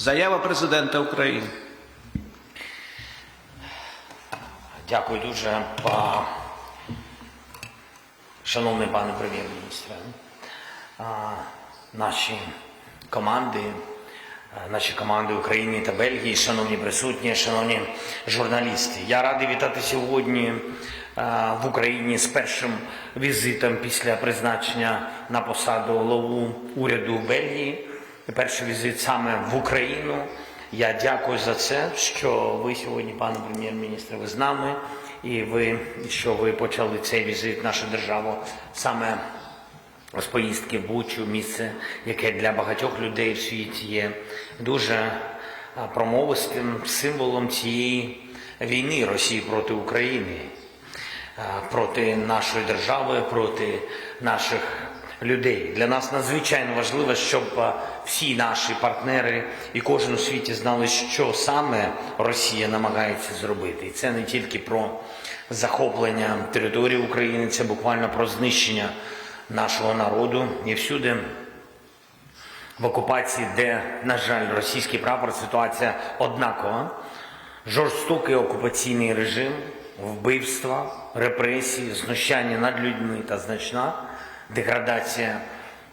Заява президента України. Дякую дуже, па... шановний пане прем'єр-міністре. Наші команди, наші команди України та Бельгії, шановні присутні, шановні журналісти. Я радий вітати сьогодні в Україні з першим візитом після призначення на посаду голову уряду Бельгії. Перший візит саме в Україну. Я дякую за це, що ви сьогодні, пане прем'єр-міністре, ви з нами, і ви що ви почали цей візит в нашу державу саме з поїздки в Бучу, місце, яке для багатьох людей в світі є дуже промовистим символом цієї війни Росії проти України, проти нашої держави, проти наших людей. Для нас надзвичайно важливо, щоб всі наші партнери і кожен у світі знали, що саме Росія намагається зробити. І це не тільки про захоплення території України, це буквально про знищення нашого народу і всюди в окупації, де, на жаль, російський прапор, ситуація однакова. Жорстокий окупаційний режим, вбивства, репресії, знущання над людьми та значна деградація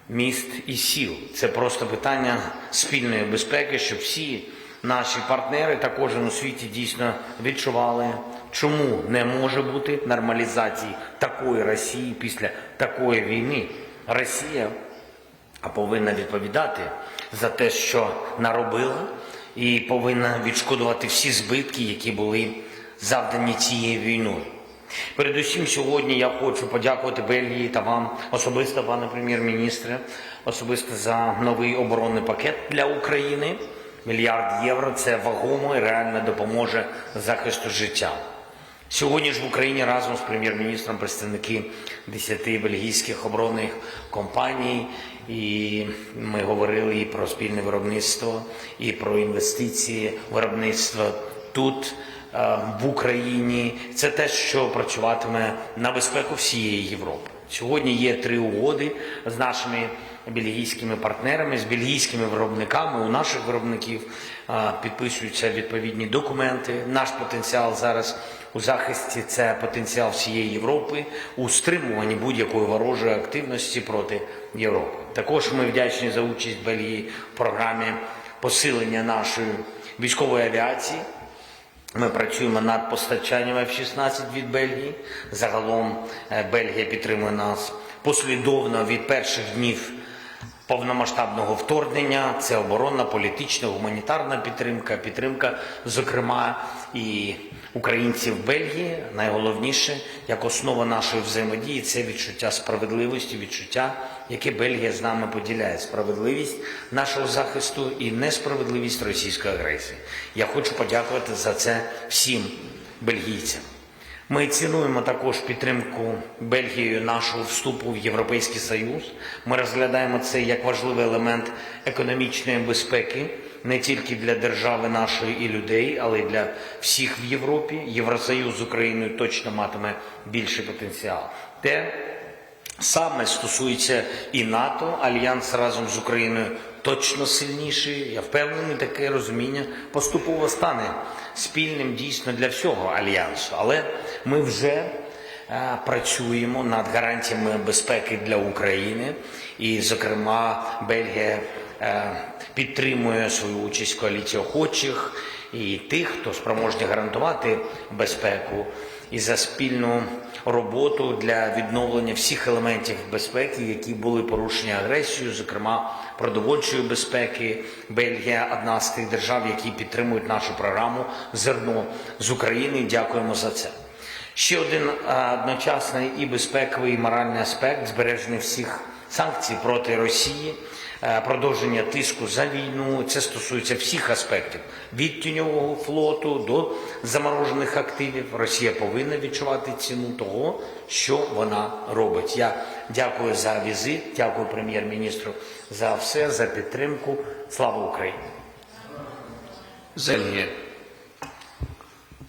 міст і сіл. Це просто питання спільної безпеки, щоб всі наші партнери та кожен у світі дійсно відчували, чому не може бути нормалізації такої Росії після такої війни. Росія повинна відповідати за те, що наробила, і повинна відшкодувати всі збитки, які були завдані цією війною. Передусім, сьогодні я хочу подякувати Бельгії та вам особисто, пане прем'єр-міністре, особисто за новий оборонний пакет для України. Мільярд євро це вагомо і реально допоможе захисту життя. Сьогодні ж в Україні разом з прем'єр-міністром представники 10 бельгійських оборонних компаній, і ми говорили і про спільне виробництво, і про інвестиції в виробництво тут, в Україні. Це те, що працюватиме на безпеку всієї Європи. Сьогодні є три угоди з нашими бельгійськими партнерами, з бельгійськими виробниками. У наших виробників е, підписуються відповідні документи. Наш потенціал зараз у захисті це потенціал всієї Європи, у стримуванні будь-якої ворожої активності проти Європи. Також ми вдячні за участь Бельгії в програмі посилення нашої військової авіації. Ми працюємо над постачанням F-16 від Бельгії. Загалом е, Бельгія підтримує нас послідовно від перших днів повномасштабного вторгнення. Це оборонна, політична, гуманітарна підтримка, підтримка, зокрема, і українців Бельгії. Найголовніше, як основа нашої взаємодії, це відчуття справедливості, відчуття, яке Бельгія з нами поділяє. Справедливість нашого захисту і несправедливість російської агресії. Я хочу подякувати за це всім бельгійцям. Ми цінуємо також підтримку Бельгією нашого вступу в Європейський Союз. Ми розглядаємо це як важливий елемент економічної безпеки не тільки для держави нашої і людей, але й для всіх в Європі. Євросоюз з Україною точно матиме більший потенціал. Те саме стосується і НАТО. Альянс разом з Україною точно сильніший. Я впевнений, таке розуміння поступово стане спільним дійсно для всього альянсу. Але ми вже е, працюємо над гарантіями безпеки для України, і, зокрема, Бельгія е, підтримує свою участь в коаліції охочих і тих, хто спроможні гарантувати безпеку і за спільну роботу для відновлення всіх елементів безпеки, які були порушені агресією, зокрема продовольчої безпеки. Бельгія одна з тих держав, які підтримують нашу програму зерно з України. Дякуємо за це. Ще один одночасний і безпековий, і моральний аспект збереження всіх санкцій проти Росії, е, продовження тиску за війну. Це стосується всіх аспектів від тіньового флоту до заморожених активів. Росія повинна відчувати ціну того, що вона робить. Я дякую за візит, дякую прем'єр-міністру за все, за підтримку. Слава Україні! Зельє.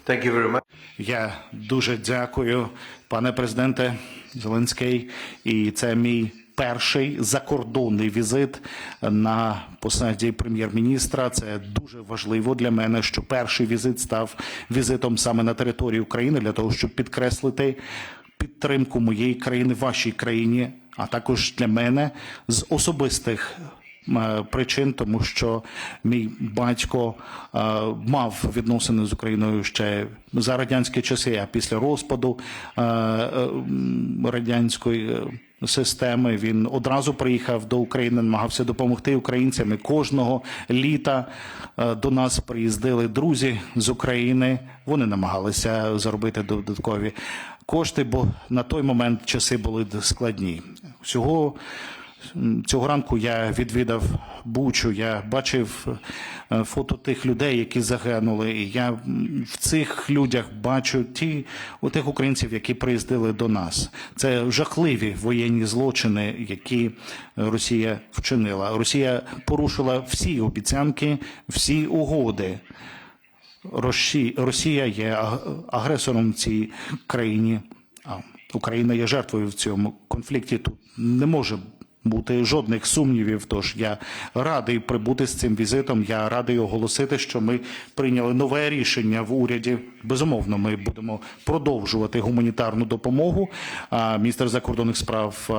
Thank you very much. Я дуже дякую, пане президенте Зеленський. І це мій перший закордонний візит на посаді прем'єр-міністра. Це дуже важливо для мене, що перший візит став візитом саме на території України для того, щоб підкреслити підтримку моєї країни, вашій країні, а також для мене з особистих причин, тому що мій батько е, мав відносини з Україною ще за радянські часи, а після розпаду е, е, радянської. е, Системи він одразу приїхав до України, намагався допомогти українцям. І кожного літа е, до нас приїздили друзі з України. Вони намагалися заробити додаткові кошти, бо на той момент часи були складні. Всього Цього ранку я відвідав Бучу, я бачив е, фото тих людей, які загинули. І я в цих людях бачу ті у тих українців, які приїздили до нас. Це жахливі воєнні злочини, які Росія вчинила. Росія порушила всі обіцянки, всі угоди. Росі- Росія є агресором в цій країні, а Україна є жертвою в цьому конфлікті. Тут не може бути жодних сумнівів. Тож я радий прибути з цим візитом. Я радий оголосити, що ми прийняли нове рішення в уряді. Безумовно, ми будемо продовжувати гуманітарну допомогу. А міністр закордонних справ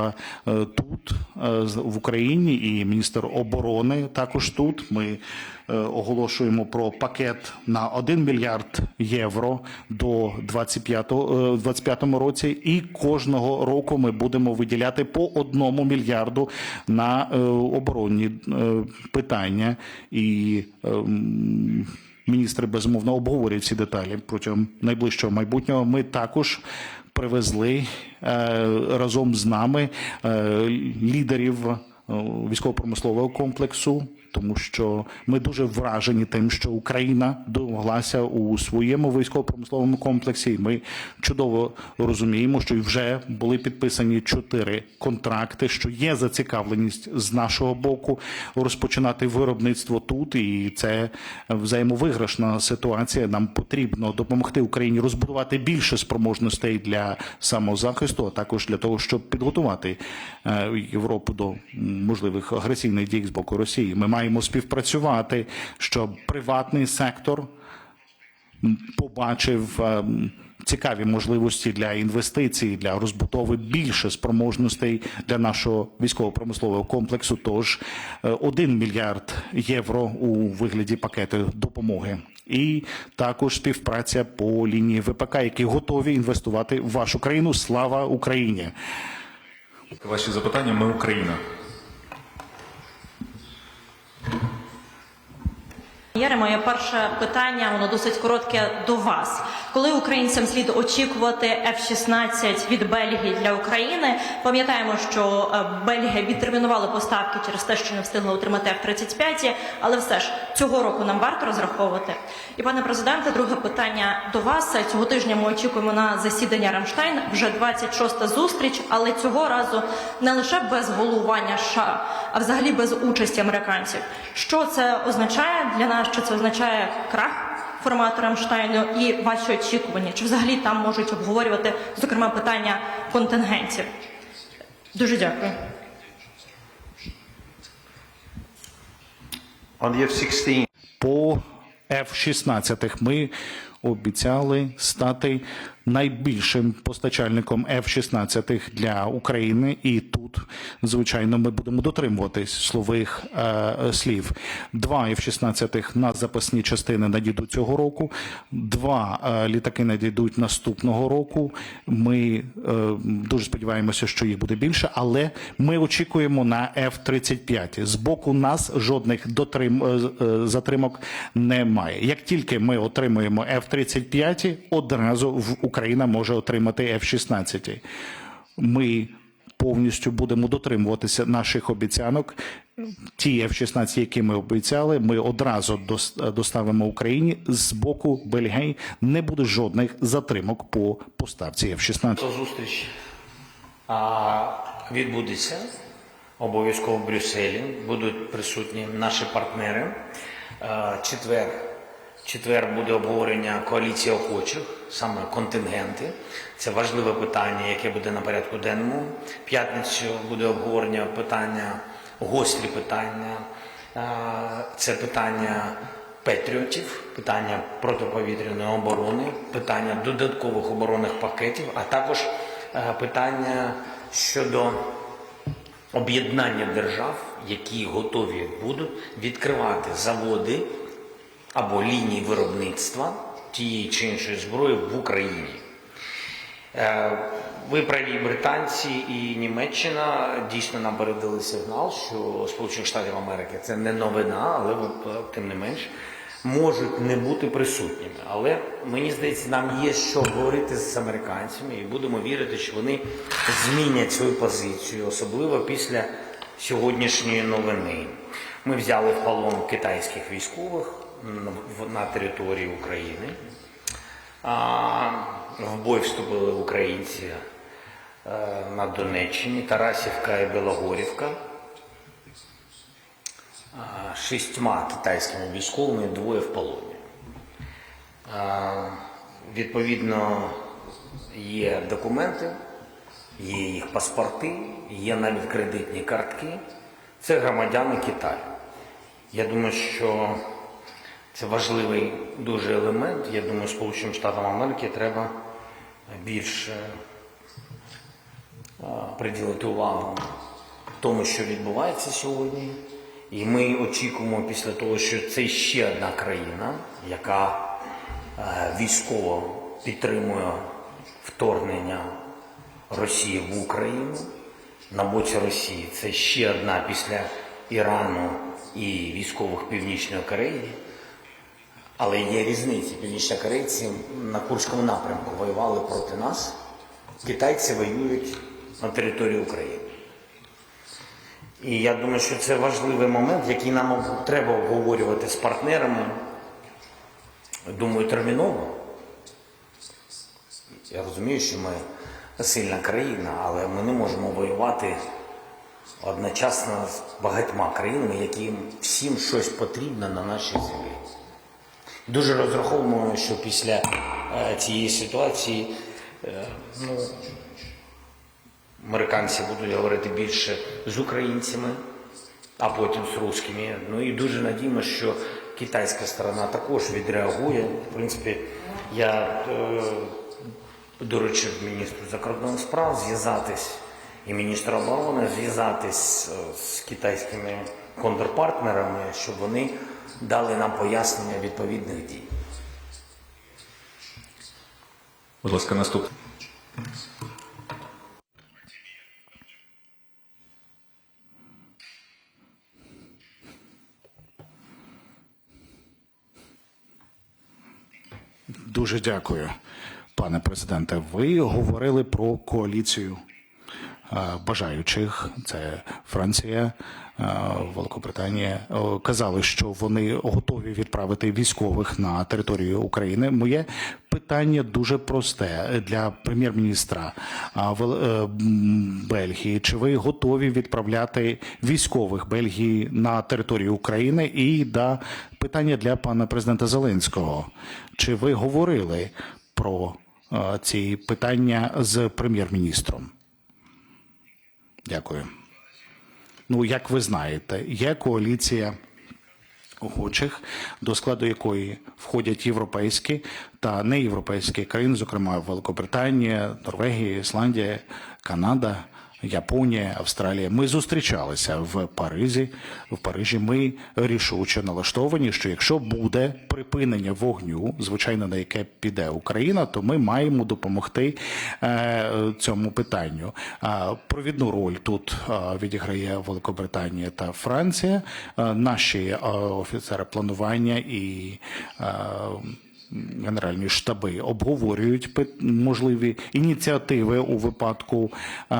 е, тут е, в Україні і міністр оборони також тут. Ми оголошуємо про пакет на 1 мільярд євро до 25 е, 25 році, і кожного року ми будемо виділяти по одному мільярду на е, оборонні е, питання і. е, Міністри безумовно обговорять ці деталі протягом найближчого майбутнього. Ми також привезли е, разом з нами е, лідерів е, військово-промислового комплексу, тому що ми дуже вражені тим, що Україна домоглася у своєму військово-промисловому комплексі. І Ми чудово розуміємо, що вже були підписані чотири контракти, що є зацікавленість з нашого боку розпочинати виробництво тут, і це взаємовиграшна ситуація. Нам потрібно допомогти Україні розбудувати більше спроможностей для самозахисту, а також для того, щоб підготувати е, Європу до можливих агресивних дій з боку Росії. Ми маємо співпрацювати, щоб приватний сектор побачив ем, цікаві можливості для інвестицій, для розбудови більше спроможностей для нашого військово-промислового комплексу. Тож е, 1 мільярд євро у вигляді пакету допомоги. І також співпраця по лінії ВПК, які готові інвестувати в вашу країну. Слава Україні! Ваші запитання, ми Україна. Яре, моє перше питання, воно досить коротке до вас. Коли українцям слід очікувати F-16 від Бельгії для України? Пам'ятаємо, що е, Бельгія відтермінувала поставки через те, що не встигла отримати F-35, але все ж цього року нам варто розраховувати. І пане президенте, друге питання до вас. Цього тижня ми очікуємо на засідання Рамштайн, вже 26-та зустріч, але цього разу не лише без головування США, а взагалі без участі американців. Що це означає для нас? Що це означає крах формату Рамштайну і ваші очікування? Чи взагалі там можуть обговорювати, зокрема, питання контингентів? Дуже дякую. On the F-16, по F-16 ми обіцяли стати найбільшим постачальником F-16 для України, і тут, звичайно, ми будемо дотримуватись слових е, слів. Два F-16 на запасні частини надійдуть цього року, два е, літаки надійдуть наступного року. Ми е, дуже сподіваємося, що їх буде більше, але ми очікуємо на F-35. З боку нас жодних дотрим, е, е, затримок немає. Як тільки ми отримуємо F-35, одразу в Україна може отримати F-16. Ми повністю будемо дотримуватися наших обіцянок. Ті F-16, які ми обіцяли, ми одразу дос- доставимо Україні. З боку Бельгії не буде жодних затримок по поставці F-16. То зустріч відбудеться обов'язково в Брюсселі. Будуть присутні наші партнери. Четвер, четвер буде обговорення коаліції охочих, саме контингенти. Це важливе питання, яке буде на порядку денному. П'ятницю буде обговорення питання, гострі питання. Е, Це питання патріотів, питання протиповітряної оборони, питання додаткових оборонних пакетів, а також е, питання щодо об'єднання держав, які готові будуть відкривати заводи або лінії виробництва тієї чи іншої зброї в Україні. Е, Ви праві британці і Німеччина дійсно нам передали сигнал, що Сполучених Штатів Америки це не новина, але тим не менш можуть не бути присутніми. Але мені здається, нам є що говорити з американцями, і будемо вірити, що вони змінять свою позицію, особливо після сьогоднішньої новини. Ми взяли в полон китайських військових на території України. В бой вступили українці е, на Донеччині, Тарасівка і Білогорівка. Шістьма китайськими військовими двоє в полоні. Відповідно, є документи, є їх паспорти, є навіть кредитні картки. Це громадяни Китаю. Я думаю, що це важливий дуже елемент. Я думаю, Сполученим Штатам Америки треба більше приділити увагу тому, що відбувається сьогодні. І ми очікуємо після того, що це ще одна країна, яка е, військово підтримує вторгнення Росії в Україну на боці Росії. Це ще одна після Ірану і військових Північної Кореї. Але є різниці. Північнокорейці на Курському напрямку воювали проти нас. Китайці воюють на території України. І я думаю, що це важливий момент, який нам треба обговорювати з партнерами. Думаю, терміново. Я розумію, що ми сильна країна, але ми не можемо воювати одночасно з багатьма країнами, яким всім щось потрібно на нашій землі. Дуже розраховуємо, що після е, цієї ситуації е, ну, американці будуть говорити більше з українцями, а потім з русскими. Ну і дуже надіємо, що китайська сторона також відреагує. В принципі, я е, доручив міністру закордонних справ зв'язатись і міністру оборони зв'язатись з китайськими контрпартнерами, щоб вони дали нам пояснення відповідних дій. Будь ласка, наступне. Дуже дякую, пане президенте. Ви говорили про коаліцію бажаючих. Це Франція, Великобританія. Е, Казали, що вони готові відправити військових на територію України. Моє питання дуже просте для прем'єр-міністра е, Бельгії. Чи ви готові відправляти військових Бельгії на територію України? І да, питання для пана президента Зеленського. Чи ви говорили про е, ці питання з прем'єр-міністром? Дякую. Ну, як ви знаєте, є коаліція охочих, до складу якої входять європейські та неєвропейські країни, зокрема Великобританія, Норвегія, Ісландія, Канада. Японія, Австралія. Ми зустрічалися в Парижі. В Парижі ми рішуче налаштовані, що якщо буде припинення вогню, звичайно, на яке піде Україна, то ми маємо допомогти е, цьому питанню. Провідну роль тут е, відіграє Великобританія та Франція. Е, наші е, офіцери планування і генеральні штаби обговорюють можливі ініціативи у випадку е,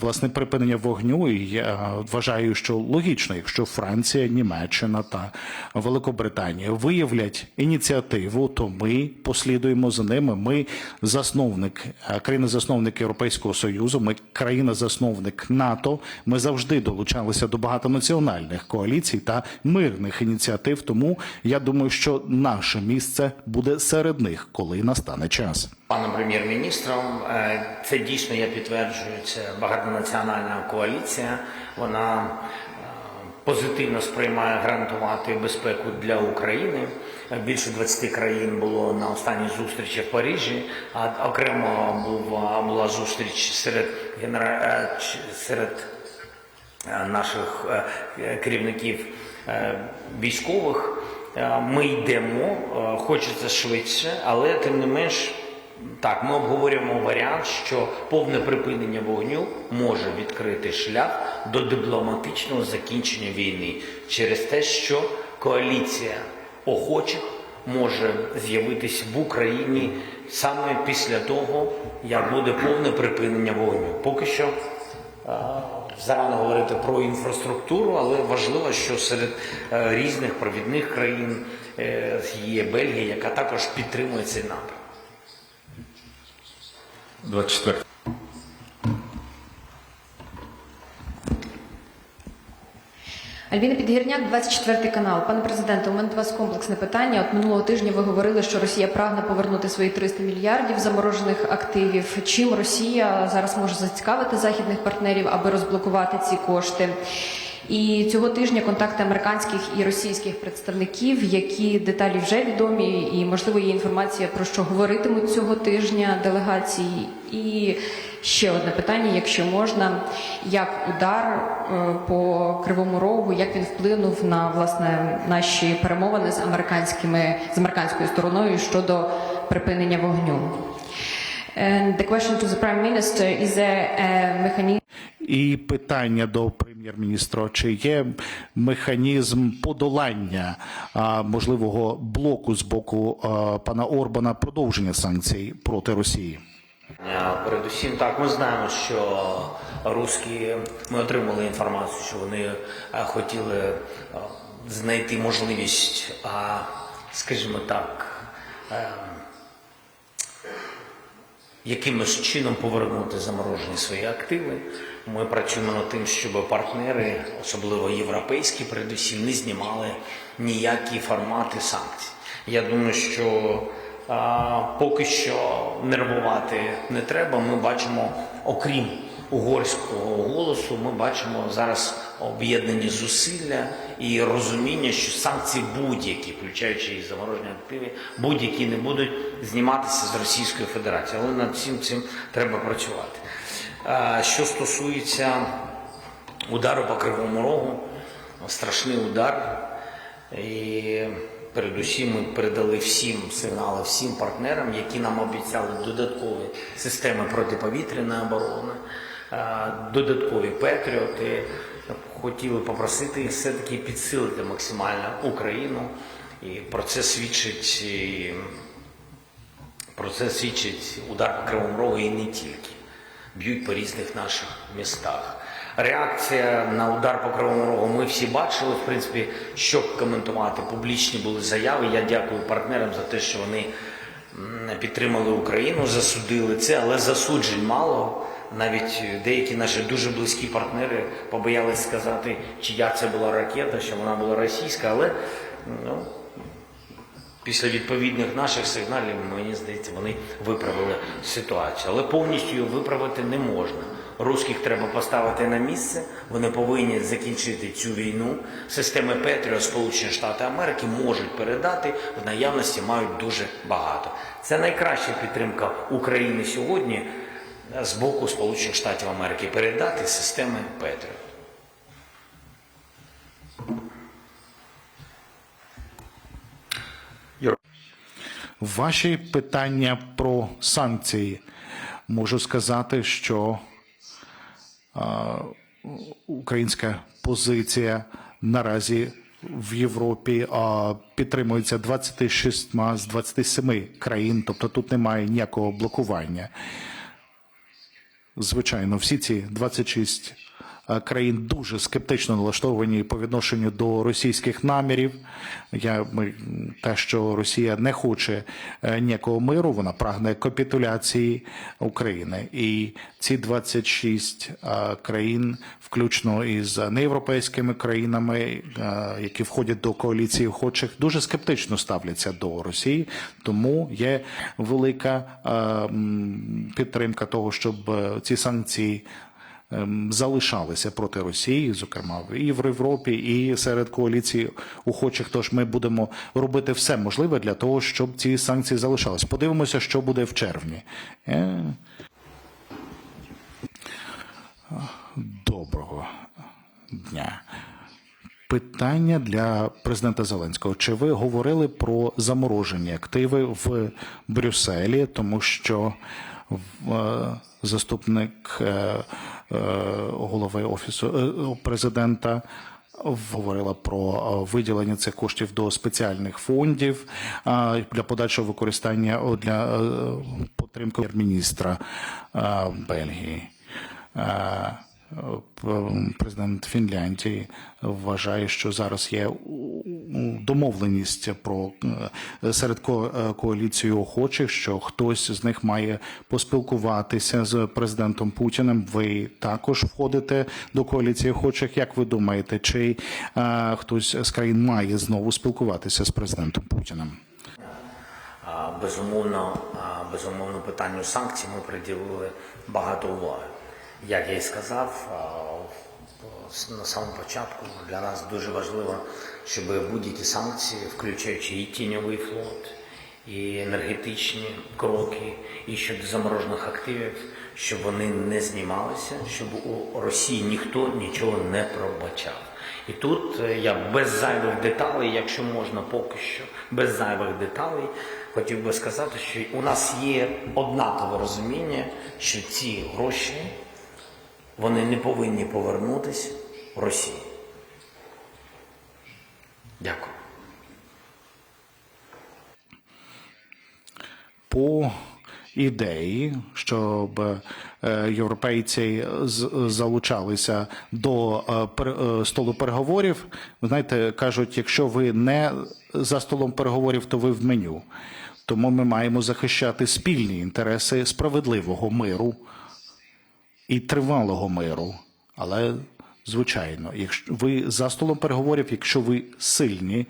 власне припинення вогню. І я вважаю, що логічно, якщо Франція, Німеччина та Великобританія виявлять ініціативу, то ми послідуємо за ними. Ми засновник, е, країна-засновник Європейського Союзу, ми країна-засновник НАТО. Ми завжди долучалися до багатонаціональних коаліцій та мирних ініціатив. Тому я думаю, що наше місце буде серед них, коли настане час. Паном прем'єр-міністром, е, це дійсно я підтверджую, це багатонаціональна коаліція. Вона е, позитивно сприймає гарантувати безпеку для України. Е, Більше 20 країн було на останній зустрічі в Парижі, а окремо була, була зустріч серед е, серед е, наших е, керівників е, військових. Е, Ми йдемо, е, хочеться швидше, але тим не менш, так, ми обговорюємо варіант, що повне припинення вогню може відкрити шлях до дипломатичного закінчення війни через те, що коаліція охочих може з'явитись в Україні саме після того, як буде повне припинення вогню. Поки що Зарано говорити про інфраструктуру, але важливо, що серед е, різних провідних країн е, є Бельгія, яка також підтримує цей напрям. 24. Альбіна Підгірняк, 24 канал. Пане президенте, у мене до вас комплексне питання. От минулого тижня ви говорили, що Росія прагне повернути свої 300 мільярдів заморожених активів. Чим Росія зараз може зацікавити західних партнерів, аби розблокувати ці кошти? І цього тижня контакти американських і російських представників, які деталі вже відомі, і можливо є інформація про що говоритимуть цього тижня делегації. І ще одне питання, якщо можна, як удар е, по кривому рогу, як він вплинув на власне наші перемовини з американськими з американською стороною щодо припинення вогню? І питання до прем'єр-міністра: чи є механізм подолання можливого блоку з боку пана Орбана продовження санкцій проти Росії? Передусім, так, ми знаємо, що русські, ми отримали інформацію, що вони е, хотіли е, знайти можливість, скажімо так, е, якимось чином повернути заморожені свої активи. Ми працюємо над тим, щоб партнери, особливо європейські, передусім, не знімали ніякі формати санкцій. Я думаю, що а, поки що нервувати не треба. Ми бачимо, окрім угорського голосу, ми бачимо зараз об'єднані зусилля і розуміння, що санкції будь-які, включаючи і заморожені активи, будь-які не будуть зніматися з Російської Федерації. Але над всім цим треба працювати. Що стосується удару по кривому рогу, страшний удар. І передусім ми передали всім сигнали, всім партнерам, які нам обіцяли додаткові системи протиповітряної оборони, додаткові патріоти. Хотіли попросити їх все-таки підсилити максимально Україну. І про це свідчить про це свідчить удар по Кривому Рогу і не тільки. Б'ють по різних наших містах. Реакція на удар по Кривому Рогу ми всі бачили. В принципі, що коментувати, публічні були заяви. Я дякую партнерам за те, що вони підтримали Україну, засудили це, але засуджень мало. Навіть деякі наші дуже близькі партнери побоялись сказати, чия це була ракета, що вона була російська, але ну, Після відповідних наших сигналів, мені здається, вони виправили ситуацію. Але повністю її виправити не можна. Русських треба поставити на місце, вони повинні закінчити цю війну. Системи Петріо Сполучені Штати Америки можуть передати, в наявності мають дуже багато. Це найкраща підтримка України сьогодні з боку Сполучених Штатів Америки передати системи Петріо. Ваші питання про санкції можу сказати, що а, українська позиція наразі в Європі а, підтримується 26 з 27 країн, тобто тут немає ніякого блокування. Звичайно, всі ці 26 е, країн дуже скептично налаштовані по відношенню до російських намірів. Я, те, що Росія не хоче е, ніякого миру, вона прагне капітуляції України. І ці 26 е, країн, включно із неєвропейськими країнами, е, які входять до коаліції охочих, дуже скептично ставляться до Росії. Тому є велика е, підтримка того, щоб е, ці санкції залишалися проти Росії, зокрема і в Європі, і серед коаліції охочих. Тож ми будемо робити все можливе для того, щоб ці санкції залишались. Подивимося, що буде в червні. Е, Доброго дня. Питання для президента Зеленського. Чи ви говорили про заморожені активи в Брюсселі, тому що в- е, заступник е, е, голови офісу е, президента говорила про виділення цих коштів до спеціальних фондів для подальшого використання для підтримки міністра Бельгії. Президент Фінляндії вважає, що зараз є домовленість про е, серед е, коаліції охочих, що хтось з них має поспілкуватися з президентом Путіним. Ви також входите до коаліції охочих. Як ви думаєте, чи е, хтось з країн має знову спілкуватися з президентом Путіним? Безумовно, безумовно, питанню санкцій ми приділили багато уваги. Як я і сказав, на самому початку для нас дуже важливо, щоб будь-які санкції, включаючи і тіньовий флот, і енергетичні кроки, і щодо заморожених активів, щоб вони не знімалися, щоб у Росії ніхто нічого не пробачав. І тут е, я без зайвих деталей, якщо можна поки що, без зайвих деталей, хотів би сказати, що у нас є однакове розуміння, що ці гроші вони не повинні повернутися в Росію. Дякую. по ідеї, щоб е, європейці залучалися до е, е, столу переговорів. Ви знаєте, кажуть, якщо ви не за столом переговорів, то ви в меню. Тому ми маємо захищати спільні інтереси справедливого миру і тривалого миру. Але, звичайно, якщо ви за столом переговорів, якщо ви сильні,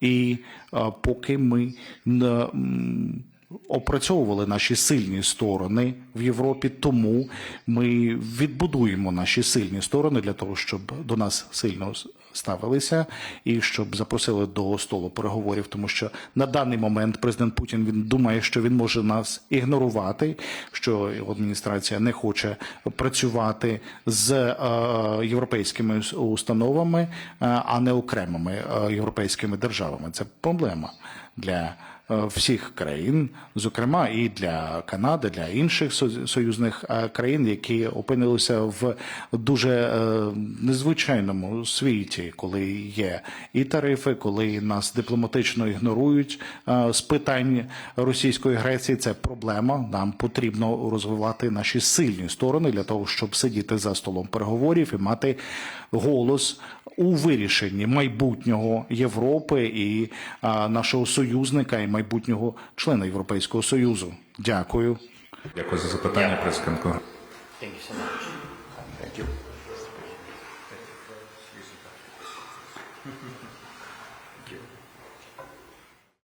і а, поки ми м, опрацьовували наші сильні сторони в Європі, тому ми відбудуємо наші сильні сторони для того, щоб до нас сильно ставилися і щоб запросили до столу переговорів, тому що на даний момент президент Путін він думає, що він може нас ігнорувати, що його адміністрація не хоче працювати з е, європейськими установами, е, а не окремими е, європейськими державами. Це проблема для всіх країн, зокрема і для Канади, для інших союзних е, країн, які опинилися в дуже е, незвичайному світі, коли є і тарифи, коли нас дипломатично ігнорують е, з питань російської агресії. Це проблема. Нам потрібно розвивати наші сильні сторони для того, щоб сидіти за столом переговорів і мати голос у вирішенні майбутнього Європи і а, нашого союзника і майбутнього члена Європейського союзу. Дякую. Дякую за запитання, президентку.